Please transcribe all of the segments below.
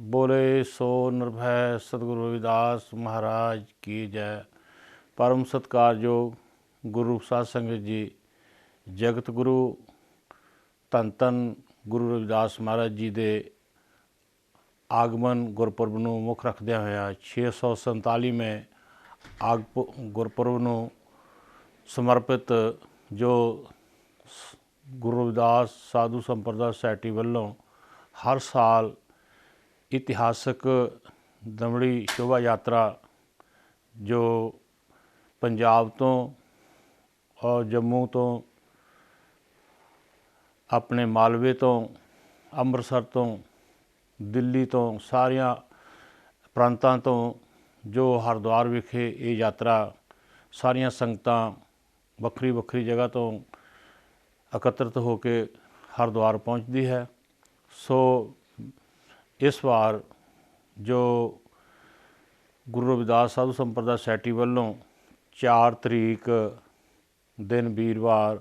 ਬੋਲੇ, ਸੋ ਨਿਰਭੈ ਸਤਿਗੁਰੂ ਰਵਿਦਾਸ ਮਹਾਰਾਜ ਕੀ ਜੈ। ਪਰਮ ਸਤਿਕਾਰਯੋਗ ਗੁਰੂ ਸਾਧ ਸੰਗਤ ਜੀ, ਜਗਤ ਗੁਰੂ ਧੰਨ ਧੰਨ ਗੁਰੂ ਰਵਿਦਾਸ ਮਹਾਰਾਜ ਜੀ ਦੇ ਆਗਮਨ ਗੁਰਪੁਰਬ ਨੂੰ ਮੁੱਖ ਰੱਖਦਿਆਂ ਹੋਇਆ 647ਵੇਂ ਆਗ ਗੁਰਪੁਰਬ ਨੂੰ ਸਮਰਪਿਤ ਜੋ ਸ- ਗੁਰੂ ਰਵਿਦਾਸ ਸਾਧੂ ਸੰਪਰਦਾ ਸੋਸਾਇਟੀ ਵੱਲੋਂ ਹਰ ਸਾਲ ਇਤਿਹਾਸਕ ਦਮੜੀ ਸ਼ੋਭਾ ਯਾਤਰਾ ਜੋ ਪੰਜਾਬ ਤੋਂ ਔਰ ਜੰਮੂ ਤੋਂ ਆਪਣੇ ਮਾਲਵੇ ਤੋਂ, ਅੰਮ੍ਰਿਤਸਰ ਤੋਂ, ਦਿੱਲੀ ਤੋਂ ਸਾਰੀਆਂ ਪ੍ਰਾਂਤਾਂ ਤੋਂ ਜੋ ਹਰਿਦੁਆਰ ਵਿਖੇ ਇਹ ਯਾਤਰਾ ਸਾਰੀਆਂ ਸੰਗਤਾਂ ਵੱਖਰੀ ਵੱਖਰੀ ਜਗ੍ਹਾ ਤੋਂ ਇਕੱਤਰਿਤ ਹੋ ਕੇ ਹਰਿਦੁਆਰ ਪਹੁੰਚਦੀ ਹੈ। ਸੋ ਇਸ ਵਾਰ ਜੋ ਗੁਰੂ ਰਵਿਦਾਸ ਸਾਧੂ ਸੰਪਰਦਾ ਸੈਟੀ ਵੱਲੋਂ 4 ਤਰੀਕ ਦਿਨ ਵੀਰਵਾਰ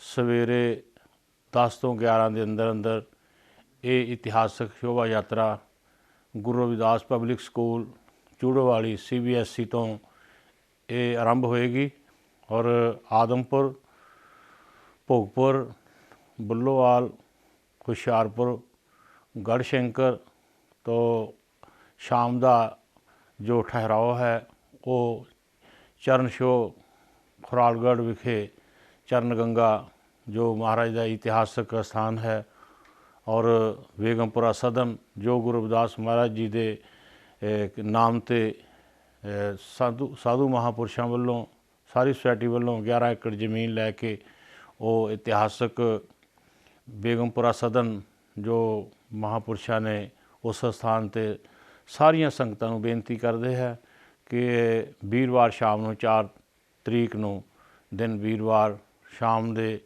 ਸਵੇਰੇ 10 ਤੋਂ 11 ਦੇ ਅੰਦਰ ਅੰਦਰ ਇਹ ਇਤਿਹਾਸਕ ਸ਼ੋਭਾ ਯਾਤਰਾ Guru Ravidas public school Churowali CBSE ਤੋਂ ਇਹ ਆਰੰਭ ਹੋਏਗੀ ਔਰ ਆਦਮਪੁਰ, ਭੋਗਪੁਰ, ਬੁੱਲੋਵਾਲ, ਹੁਸ਼ਿਆਰਪੁਰ, ਗੜਸ਼ੰਕਰ ਤੋਂ ਸ਼ਾਮ ਦਾ ਜੋ ਠਹਿਰਾਓ ਹੈ, ਉਹ ਚਰਨ ਸ਼ੋ ਖੁਰਾਲਗੜ੍ਹ ਵਿਖੇ ਚਰਨ ਗੰਗਾ, ਜੋ ਮਹਾਰਾਜ ਦਾ ਇਤਿਹਾਸਕ ਸਥਾਨ ਹੈ ਔਰ ਬੇਗਮਪੁਰਾ ਸਦਨ, ਜੋ ਗੁਰੂ ਰਵਿਦਾਸ ਮਹਾਰਾਜ ਜੀ ਦੇ ਨਾਮ ਤੇ ਸਾਧੂ ਸਾਧੂ ਮਹਾਪੁਰਸ਼ਾਂ ਵੱਲੋਂ, ਸਾਰੀ ਸੁਸਾਇਟੀ ਵੱਲੋਂ 11 ਏਕੜ ਜ਼ਮੀਨ ਲੈ ਕੇ ਉਹ ਇਤਿਹਾਸਕ ਬੇਗਮਪੁਰਾ ਸਦਨ, ਜੋ ਮਹਾਪੁਰਸ਼ਾਂ ਨੇ ਉਸ ਸਥਾਨ ਤੇ ਸਾਰੀਆਂ ਸੰਗਤਾਂ ਨੂੰ ਬੇਨਤੀ ਕਰਦੇ ਹੈ ਕਿ ਵੀਰਵਾਰ ਸ਼ਾਮ ਨੂੰ 4 ਤਰੀਕ ਨੂੰ ਦਿਨ ਵੀਰਵਾਰ ਸ਼ਾਮ ਦੇ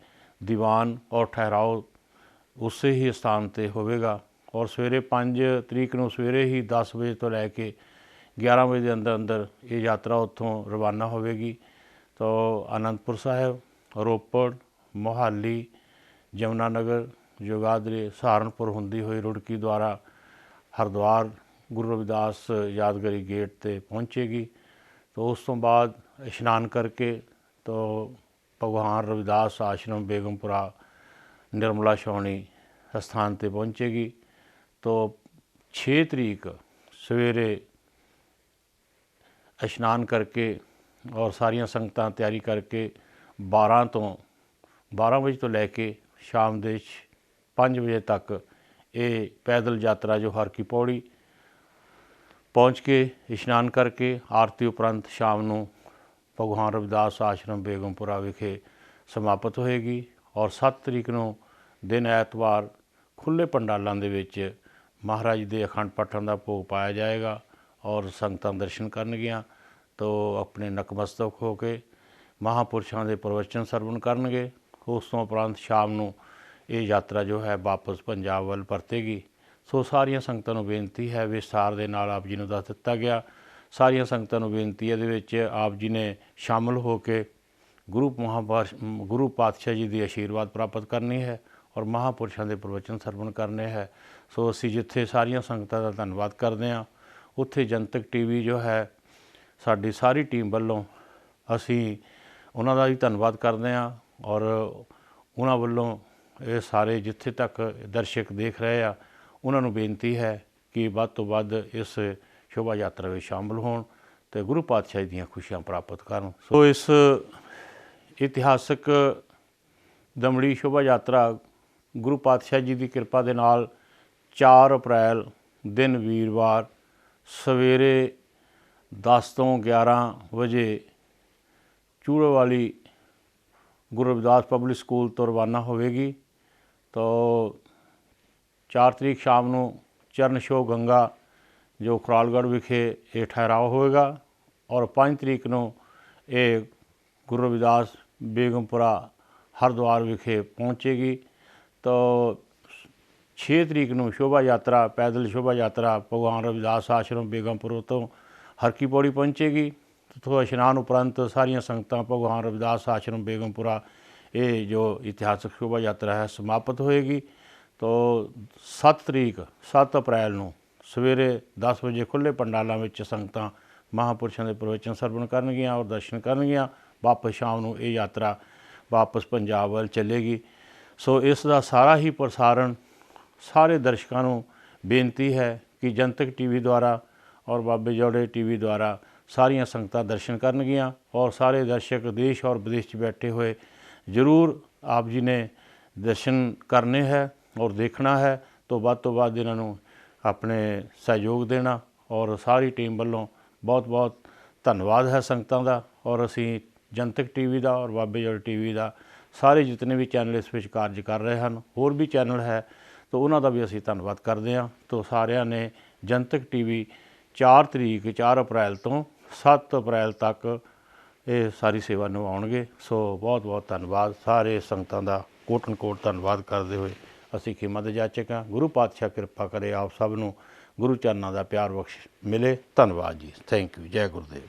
ਦੀਵਾਨ ਔਰ ਠਹਿਰਾਓ ਉਸੇ ਹੀ ਸਥਾਨ ਤੇ ਹੋਵੇਗਾ ਔਰ ਸਵੇਰੇ 5 ਤਰੀਕ ਨੂੰ ਸਵੇਰੇ ਹੀ 10 ਵਜੇ ਤੋਂ ਲੈ ਕੇ 11 ਵਜੇ ਦੇ ਅੰਦਰ ਅੰਦਰ ਇਹ ਯਾਤਰਾ ਉੱਥੋਂ ਰਵਾਨਾ ਹੋਵੇਗੀ। ਤੋ ਅਨੰਦਪੁਰ ਸਾਹਿਬ, ਰੋਪੜ, ਮੋਹਾਲੀ ਜਮਨਾ ਨਗਰ ਜੋਗਾਦਰੀ, ਸਹਾਰਨਪੁਰ ਹੁੰਦੀ ਹੋਈ ਰੁੜਕੀ ਦੁਆਰਾ ਹਰਿਦੁਆਰ ਗੁਰੂ ਰਵਿਦਾਸ ਯਾਦਗਰੀ ਗੇਟ ਤੇ ਪਹੁੰਚੇਗੀ। ਤੋ ਉਸ ਤੋਂ ਬਾਅਦ ਇਸ਼ਨਾਨ ਕਰਕੇ ਤੋ ਭਗਵਾਨ ਰਵਿਦਾਸ ਆਸ਼ਰਮ ਬੇਗਮਪੁਰਾ ਨਿਰਮਲਾ ਛਾਉਣੀ ਸਥਾਨ ਤੇ ਪਹੁੰਚੇਗੀ। ਤੋ 6 ਤਰੀਕ ਸਵੇਰੇ ਇਸ਼ਨਾਨ ਕਰਕੇ ਔਰ ਸਾਰੀਆਂ ਸੰਗਤਾਂ ਤਿਆਰੀ ਕਰਕੇ 12 ਤੋਂ 12 ਵਜੇ ਤੋਂ ਲੈ ਕੇ ਸ਼ਾਮ ਦੇ 5 ਵਜੇ ਤੱਕ ਇਹ ਪੈਦਲ ਯਾਤਰਾ ਜੋ ਹਰ ਕੀ ਪੌੜੀ ਪਹੁੰਚ ਕੇ ਇਸ਼ਨਾਨ ਕਰਕੇ ਆਰਤੀ ਉਪਰੰਤ ਸ਼ਾਮ ਨੂੰ ਭਗਵਾਨ ਰਵਿਦਾਸ ਆਸ਼ਰਮ ਬੇਗਮਪੁਰਾ ਵਿਖੇ ਸਮਾਪਤ ਹੋਏਗੀ ਔਰ 7 ਤਰੀਕ ਨੂੰ ਦਿਨ ਐਤਵਾਰ ਖੁੱਲੇ ਪੰਡਾਲਾਂ ਦੇ ਵਿੱਚ ਮਹਾਰਾਜ ਦੇ ਅਖੰਡ ਪਾਠਾਂ ਦਾ ਭੋਗ ਪਾਇਆ ਜਾਏਗਾ ਔਰ ਸੰਗਤਾਂ ਦਰਸ਼ਨ ਕਰਨਗੀਆਂ, ਤੋ ਆਪਣੇ ਨਕਮਸਤਕ ਹੋ ਕੇ ਮਹਾਪੁਰਸ਼ਾਂ ਦੇ ਪ੍ਰਵਚਨ ਸਰਵਣ ਕਰਨਗੇ। ਉਸ ਤੋਂ ਉਪਰੰਤ ਸ਼ਾਮ ਨੂੰ ਇਹ ਯਾਤਰਾ ਜੋ ਹੈ ਵਾਪਸ ਪੰਜਾਬ ਵੱਲ ਪਰਤੇਗੀ। ਸੋ ਸਾਰੀਆਂ ਸੰਗਤਾਂ ਨੂੰ ਬੇਨਤੀ ਹੈ, ਵਿਸਥਾਰ ਦੇ ਨਾਲ ਆਪ ਜੀ ਨੂੰ ਦੱਸ ਦਿੱਤਾ ਗਿਆ। ਸਾਰੀਆਂ ਸੰਗਤਾਂ ਨੂੰ ਬੇਨਤੀ ਹੈ, ਇਹਦੇ ਵਿੱਚ ਆਪ ਜੀ ਨੇ ਸ਼ਾਮਲ ਹੋ ਕੇ ਗੁਰੂ ਮਹਾਪੁਰਸ਼ ਗੁਰੂ ਪਾਤਸ਼ਾਹ ਜੀ ਦੀ ਆਸ਼ੀਰਵਾਦ ਪ੍ਰਾਪਤ ਕਰਨੀ ਹੈ ਔਰ ਮਹਾਪੁਰਸ਼ਾਂ ਦੇ ਪ੍ਰਵਚਨ ਸਰਵਣ ਕਰਨੇ ਹੈ। ਸੋ ਅਸੀਂ ਜਿੱਥੇ ਸਾਰੀਆਂ ਸੰਗਤਾਂ ਦਾ ਧੰਨਵਾਦ ਕਰਦੇ ਹਾਂ, ਉੱਥੇ ਜਨਤਕ ਟੀਵੀ ਜੋ ਹੈ, ਸਾਡੀ ਸਾਰੀ ਟੀਮ ਵੱਲੋਂ ਅਸੀਂ ਉਹਨਾਂ ਦਾ ਵੀ ਧੰਨਵਾਦ ਕਰਦੇ ਹਾਂ ਔਰ ਉਹਨਾਂ ਵੱਲੋਂ ਇਹ ਸਾਰੇ ਜਿੱਥੇ ਤੱਕ ਦਰਸ਼ਕ ਦੇਖ ਰਹੇ ਆ, ਉਹਨਾਂ ਨੂੰ ਬੇਨਤੀ ਹੈ ਕਿ ਵੱਧ ਤੋਂ ਵੱਧ ਇਸ ਸ਼ੋਭਾ ਯਾਤਰਾ ਵਿੱਚ ਸ਼ਾਮਲ ਹੋਣ ਤੇ ਗੁਰੂ ਪਾਤਸ਼ਾਹ ਜੀ ਦੀਆਂ ਖੁਸ਼ੀਆਂ ਪ੍ਰਾਪਤ ਕਰਨ। ਸੋ ਇਸ ਇਤਿਹਾਸਕ ਦਮੜੀ ਸ਼ੋਭਾ ਯਾਤਰਾ ਗੁਰੂ ਪਾਤਸ਼ਾਹ ਜੀ ਦੀ ਕਿਰਪਾ ਦੇ ਨਾਲ 4 ਅਪ੍ਰੈਲ ਦਿਨ ਵੀਰਵਾਰ ਸਵੇਰੇ 10 ਤੋਂ 11 ਵਜੇ ਚੂੜੋਵਾਲੀ ਗੁਰੂ ਰਵਿਦਾਸ ਪਬਲਿਕ ਸਕੂਲ ਤੋਂ ਰਵਾਨਾ ਹੋਵੇਗੀ। ਤੋ 4 ਤਰੀਕ ਸ਼ਾਮ ਨੂੰ ਚਰਨ ਸ਼ੋ ਗੰਗਾ, ਜੋ ਖਰਾਲਗੜ੍ਹ ਵਿਖੇ ਇਹ ਠਹਿਰਾਓ ਹੋਵੇਗਾ ਔਰ 5 ਤਰੀਕ ਨੂੰ ਇਹ ਗੁਰੂ ਰਵਿਦਾਸ ਬੇਗਮਪੁਰਾ ਹਰਿਦੁਆਰ ਵਿਖੇ ਪਹੁੰਚੇਗੀ। ਤੋ 6 ਤਰੀਕ ਨੂੰ ਸ਼ੋਭਾ ਯਾਤਰਾ, ਪੈਦਲ ਸ਼ੋਭਾ ਯਾਤਰਾ ਭਗਵਾਨ ਰਵਿਦਾਸ ਆਸ਼ਰਮ ਬੇਗਮਪੁਰ ਤੋਂ ਹਰਕੀ ਪੌੜੀ ਪਹੁੰਚੇਗੀ। ਤੋਂ ਇਸ਼ਨਾਨ ਉਪਰੰਤ ਸਾਰੀਆਂ ਸੰਗਤਾਂ ਭਗਵਾਨ ਰਵਿਦਾਸ ਆਸ਼ਰਮ ਬੇਗਮਪੁਰਾ ਇਹ ਜੋ ਇਤਿਹਾਸਕ ਸ਼ੋਭਾ ਯਾਤਰਾ ਹੈ ਸਮਾਪਤ ਹੋਏਗੀ। ਤੋ 7 ਤਰੀਕ 7 ਅਪ੍ਰੈਲ ਨੂੰ ਸਵੇਰੇ 10 ਵਜੇ ਖੁੱਲੇ ਪੰਡਾਲਾਂ ਵਿੱਚ ਸੰਗਤਾਂ ਮਹਾਪੁਰਸ਼ਾਂ ਦੇ ਪ੍ਰਵਚਨ ਸਰਵਣ ਕਰਨਗੀਆਂ ਔਰ ਦਰਸ਼ਨ ਕਰਨਗੀਆਂ। ਵਾਪਸ ਸ਼ਾਮ ਨੂੰ ਇਹ ਯਾਤਰਾ ਵਾਪਸ ਪੰਜਾਬ ਵੱਲ ਚੱਲੇਗੀ। ਸੋ ਇਸ ਦਾ ਸਾਰਾ ਹੀ ਪ੍ਰਸਾਰਣ ਸਾਰੇ ਦਰਸ਼ਕਾਂ ਨੂੰ ਬੇਨਤੀ ਹੈ ਕਿ ਜਨਤਕ ਟੀਵੀ ਦੁਆਰਾ ਔਰ ਬਾਬੇ ਜੋੜੇ ਟੀਵੀ ਦੁਆਰਾ ਸਾਰੀਆਂ ਸੰਗਤਾਂ ਦਰਸ਼ਨ ਕਰਨਗੀਆਂ ਔਰ ਸਾਰੇ ਦਰਸ਼ਕ ਦੇਸ਼ ਔਰ ਵਿਦੇਸ਼ 'ਚ ਬੈਠੇ ਹੋਏ ਜ਼ਰੂਰ ਆਪ ਜੀ ਨੇ ਦਰਸ਼ਨ ਕਰਨੇ ਹੈ ਔਰ ਦੇਖਣਾ ਹੈ, ਤੋਂ ਵੱਧ ਤੋਂ ਵੱਧ ਇਹਨਾਂ ਨੂੰ ਆਪਣੇ ਸਹਿਯੋਗ ਦੇਣਾ ਔਰ ਸਾਰੀ ਟੀਮ ਵੱਲੋਂ ਬਹੁਤ ਬਹੁਤ ਧੰਨਵਾਦ ਹੈ ਸੰਗਤਾਂ ਦਾ ਔਰ ਅਸੀਂ ਜਨਤਕ ਟੀਵੀ ਦਾ ਔਰ ਬਾਬੇ ਜੋੜ ਟੀਵੀ ਦਾ ਸਾਰੇ ਜਿਤਨੇ ਵੀ ਚੈਨਲ ਇਸ ਵਿੱਚ ਕਾਰਜ ਕਰ ਰਹੇ ਹਨ, ਹੋਰ ਵੀ ਚੈਨਲ ਹੈ, ਤਾਂ ਉਹਨਾਂ ਦਾ ਵੀ ਅਸੀਂ ਧੰਨਵਾਦ ਕਰਦੇ ਹਾਂ, ਤੋਂ ਸਾਰਿਆਂ ਨੇ ਜਨਤਕ ਟੀਵੀ 4 ਤਰੀਕ 4 ਅਪ੍ਰੈਲ ਤੋਂ 7 ਅਪ੍ਰੈਲ ਤੱਕ ਇਹ ਸਾਰੀ ਸੇਵਾ ਨਿਭਾਉਣਗੇ। ਸੋ ਬਹੁਤ ਬਹੁਤ ਧੰਨਵਾਦ। ਸਾਰੇ ਸੰਗਤਾਂ ਦਾ ਕੋਟਨ ਕੋਟ ਧੰਨਵਾਦ ਕਰਦੇ ਹੋਏ ਅਸੀਂ ਖਿਮਾ ਦੇ ਜਾਚਕ ਹਾਂ। ਗੁਰੂ ਪਾਤਸ਼ਾਹ ਕਿਰਪਾ ਕਰੇ ਆਪ ਸਭ ਨੂੰ ਗੁਰੂ ਚਰਨਾਂ ਦਾ ਪਿਆਰ ਬਖਸ਼ ਮਿਲੇ। ਧੰਨਵਾਦ ਜੀ। ਥੈਂਕ ਯੂ ਜੈ ਗੁਰਦੇਵ।